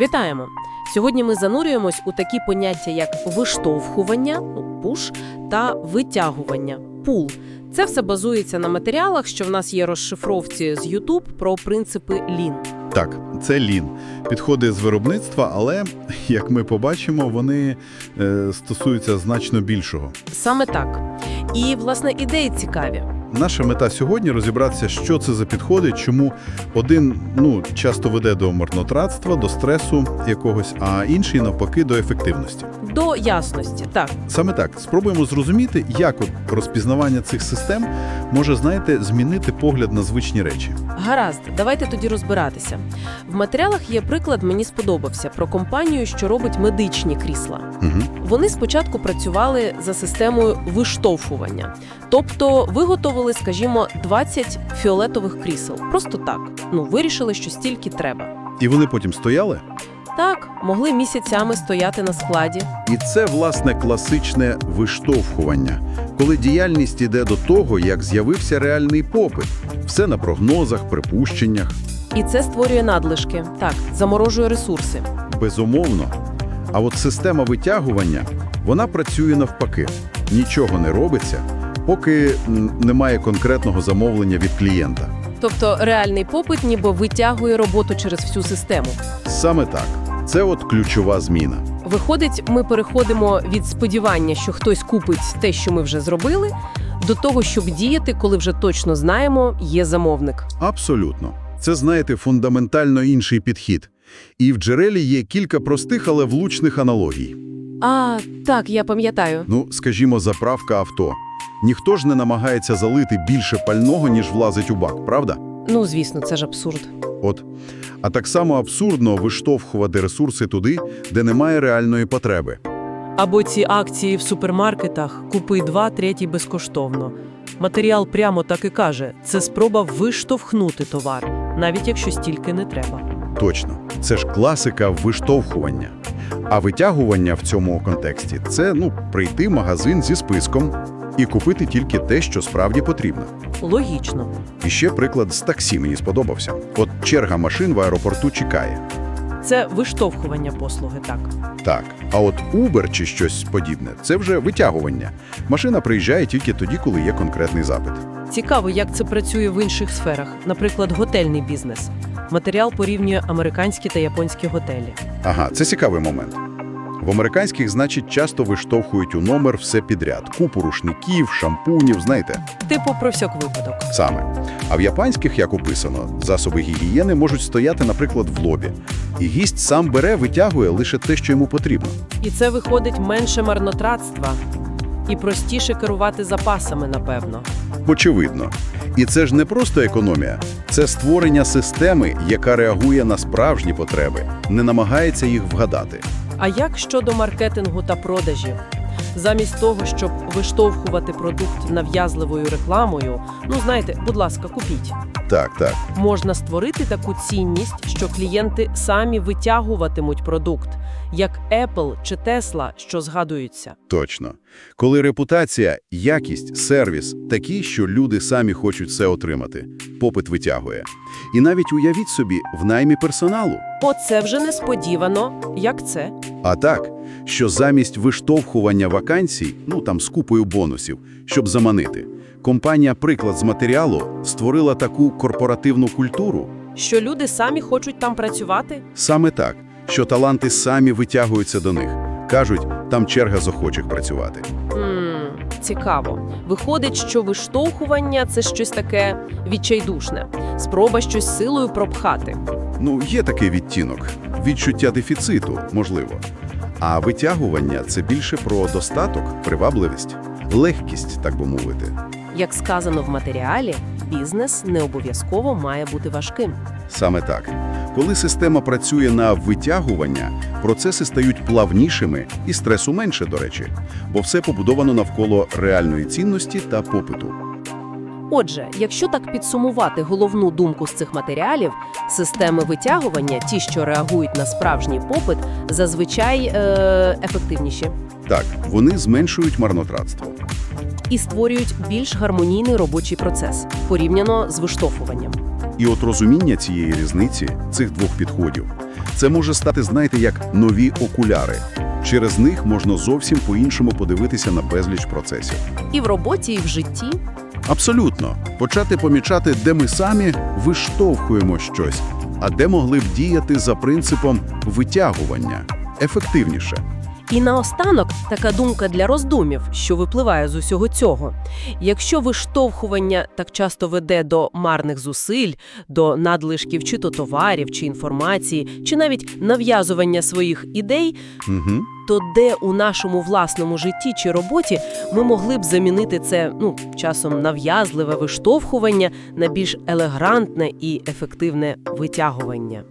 Вітаємо! Сьогодні ми занурюємось у такі поняття, як виштовхування, ну, пуш, та витягування, пул. Це все базується на матеріалах, що в нас є розшифровці з YouTube про принципи Lean. Так, це лін. Підходи з виробництва, але, як ми побачимо, вони е, стосуються значно більшого. Саме так. І, власне, ідеї цікаві. Наша мета сьогодні розібратися, що це за підходи, чому один ну, часто веде до марнотратства, до стресу якогось, а інший, навпаки, до ефективності. До ясності, так. Саме так, спробуємо зрозуміти, як от розпізнавання цих систем може, знаєте, змінити погляд на звичні речі. Гаразд, давайте тоді розбиратися. В матеріалах є приклад, мені сподобався, про компанію, що робить медичні крісла. Угу. Вони спочатку працювали за системою виштовхування, тобто виготовили, скажімо, 20 фіолетових крісел. Просто так. Ну, вирішили, що стільки треба. І вони потім стояли? Так, могли місяцями стояти на складі. І це, власне, класичне виштовхування, коли діяльність іде до того, як з'явився реальний попит. Все на прогнозах, припущеннях. І це створює надлишки. Так, заморожує ресурси. Безумовно. А от система витягування, вона працює навпаки. Нічого не робиться, поки немає конкретного замовлення від клієнта. Тобто реальний попит ніби витягує роботу через всю систему. Саме так. Це от ключова зміна. Виходить, ми переходимо від сподівання, що хтось купить те, що ми вже зробили, до того, щоб діяти, коли вже точно знаємо, є замовник. Абсолютно. Це, знаєте, фундаментально інший підхід. І в джерелі є кілька простих, але влучних аналогій. А, так, я пам'ятаю. Ну, скажімо, заправка авто. Ніхто ж не намагається залити більше пального, ніж влазить у бак, правда? Ну, звісно, це ж абсурд. От. А так само абсурдно виштовхувати ресурси туди, де немає реальної потреби. Або ці акції в супермаркетах «Купи два, третій безкоштовно». Матеріал прямо так і каже – це спроба виштовхнути товар, навіть якщо стільки не треба. Точно. Це ж класика виштовхування. А витягування в цьому контексті – це, ну, прийти в магазин зі списком і купити тільки те, що справді потрібно. Логічно. І ще приклад з таксі мені сподобався. От черга машин в аеропорту чекає. Це виштовхування послуги, так. Так, а от Uber чи щось подібне – це вже витягування. Машина приїжджає тільки тоді, коли є конкретний запит. Цікаво, як це працює в інших сферах, наприклад, готельний бізнес. Матеріал порівнює американські та японські готелі. Ага, це цікавий момент. В американських, значить, часто виштовхують у номер все підряд. Купу рушників, шампунів, знаєте, Типу про всяк випадок. саме. А в японських, як описано, засоби гігієни можуть стояти, наприклад, в лобі. І гість сам бере, витягує лише те, що йому потрібно. І це виходить менше марнотратства і простіше керувати запасами, напевно. Очевидно. І це ж не просто економія, це створення системи, яка реагує на справжні потреби, не намагається їх вгадати. А як щодо маркетингу та продажів? Замість того, щоб виштовхувати продукт нав'язливою рекламою, ну знаєте, будь ласка, купіть. Так, так. Можна створити таку цінність, що клієнти самі витягуватимуть продукт, як Apple чи Tesla, що згадуються. Точно. Коли репутація, якість, сервіс такі, що люди самі хочуть все отримати, попит витягує. І навіть уявіть собі, в наймі персоналу. Оце вже несподівано. Як це? А так, що замість виштовхування вакансій, ну там з купою бонусів, щоб заманити, компанія «Приклад з матеріалу» створила таку корпоративну культуру, Що люди самі хочуть там працювати? саме так, що таланти самі витягуються до них. Кажуть, там черга з охочих працювати. Ммм, цікаво. Виходить, що виштовхування це щось таке відчайдушне, спроба щось силою пропхати. Ну, є такий відтінок, відчуття дефіциту, можливо. А витягування – це більше про достаток, привабливість, легкість, так би мовити. Як сказано в матеріалі, бізнес не обов'язково має бути важким. Саме так. Коли система працює на витягування, процеси стають плавнішими і стресу менше, до речі, бо все побудовано навколо реальної цінності та попиту. Отже, якщо так підсумувати головну думку з цих матеріалів, системи витягування, ті, що реагують на справжній попит, зазвичай е- ефективніші Так, вони зменшують марнотратство. і створюють більш гармонійний робочий процес порівняно з виштовхуванням. І от розуміння цієї різниці, цих двох підходів, це може стати, знаєте, як нові окуляри. Через них можна зовсім по-іншому подивитися на безліч процесів. І в роботі, і в житті. Абсолютно. Почати помічати, де ми самі виштовхуємо щось, а де могли б діяти за принципом витягування ефективніше. І наостанок така думка для роздумів, що випливає з усього цього. Якщо виштовхування так часто веде до марних зусиль, до надлишків чи то товарів, чи інформації, чи навіть нав'язування своїх ідей, Угу. то де у нашому власному житті чи роботі ми могли б замінити це ну, часом нав'язливе виштовхування на більш елегантне і ефективне витягування.